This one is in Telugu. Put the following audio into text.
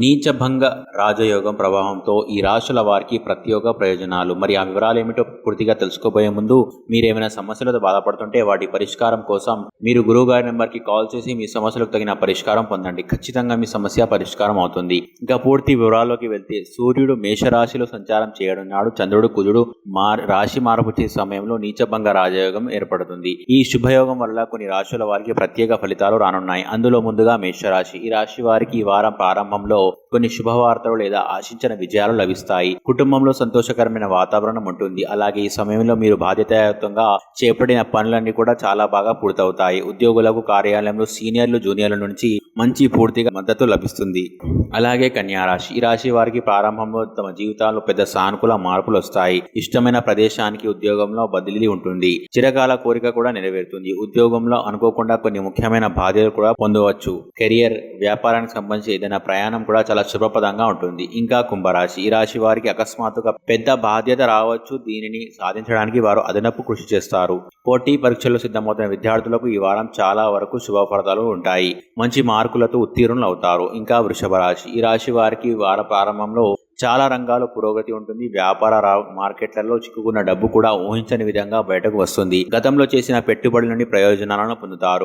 నీచభంగ రాజయోగం ప్రభావంతో ఈ రాశుల వారికి ప్రత్యేక ప్రయోజనాలు. మరి ఆ వివరాలు ఏమిటో పూర్తిగా తెలుసుకోబోయే ముందు మీరు ఏమైనా సమస్యలతో బాధపడుతుంటే వాటి పరిష్కారం కోసం మీరు గురువు గారి నెంబర్కి కాల్ చేసి మీ సమస్యలకు తగిన పరిష్కారం పొందండి. ఖచ్చితంగా మీ సమస్య పరిష్కారం అవుతుంది. ఇంకా పూర్తి వివరాల్లోకి వెళ్తే సూర్యుడు మేషరాశిలో సంచారం చేయడం నాడు చంద్రుడు కుజుడు మార్ రాశి మార్పు చేసే సమయంలో నీచభంగ రాజయోగం ఏర్పడుతుంది. ఈ శుభయోగం వల్ల కొన్ని రాశుల వారికి ప్రత్యేక ఫలితాలు రానున్నాయి. అందులో ముందుగా మేషరాశి. ఈ రాశి వారికి ఈ వారం ప్రారంభంలో కొన్ని శుభవార్తలు లేదా ఆశించిన విజయాలు లభిస్తాయి. కుటుంబంలో సంతోషకరమైన వాతావరణం ఉంటుంది. అలాగే ఈ సమయంలో మీరు బాధ్యతాయుతంగా చేపట్టిన పనులన్నీ కూడా చాలా బాగా పూర్తవుతాయి. ఉద్యోగులకు కార్యాలయంలో సీనియర్లు జూనియర్ల నుంచి మంచి పూర్తిగా మద్దతు లభిస్తుంది. అలాగే కన్యా రాశి. ఈ రాశి వారికి ప్రారంభంలో తమ జీవితాల్లో పెద్ద సానుకూల మార్పులు వస్తాయి. ఇష్టమైన ప్రదేశానికి ఉద్యోగంలో బదిలీ ఉంటుంది. చిరకాల కోరిక కూడా నెరవేరుతుంది. ఉద్యోగంలో అనుకోకుండా కొన్ని ముఖ్యమైన బాధ్యతలు కూడా పొందవచ్చు. కెరియర్ వ్యాపారానికి సంబంధించి ఏదైనా ప్రయాణం కూడా చాలా శుభప్రదంగా ఉంటుంది. ఇంకా కుంభరాశి ఈ రాశి వారికి అకస్మాత్తుగా పెద్ద బాధ్యత రావచ్చు. దీనిని సాధించడానికి వారు అదనపు కృషి చేస్తారు. పోటీ పరీక్షల్లో సిద్ధమవుతున్న విద్యార్థులకు ఈ వారం చాలా వరకు శుభ ఫలితాలు ఉంటాయి. మంచి మార్కులతో ఉత్తీర్ణులు అవుతారు. ఇంకా వృషభ రాశి ఈ రాశి వారికి వార ప్రారంభంలో చాలా రంగాల్లో పురోగతి ఉంటుంది. వ్యాపార మార్కెట్లలో చిక్కుకున్న డబ్బు కూడా ఊహించని విధంగా బయటకు వస్తుంది. గతంలో చేసిన పెట్టుబడుల నుండి ప్రయోజనాలను పొందుతారు.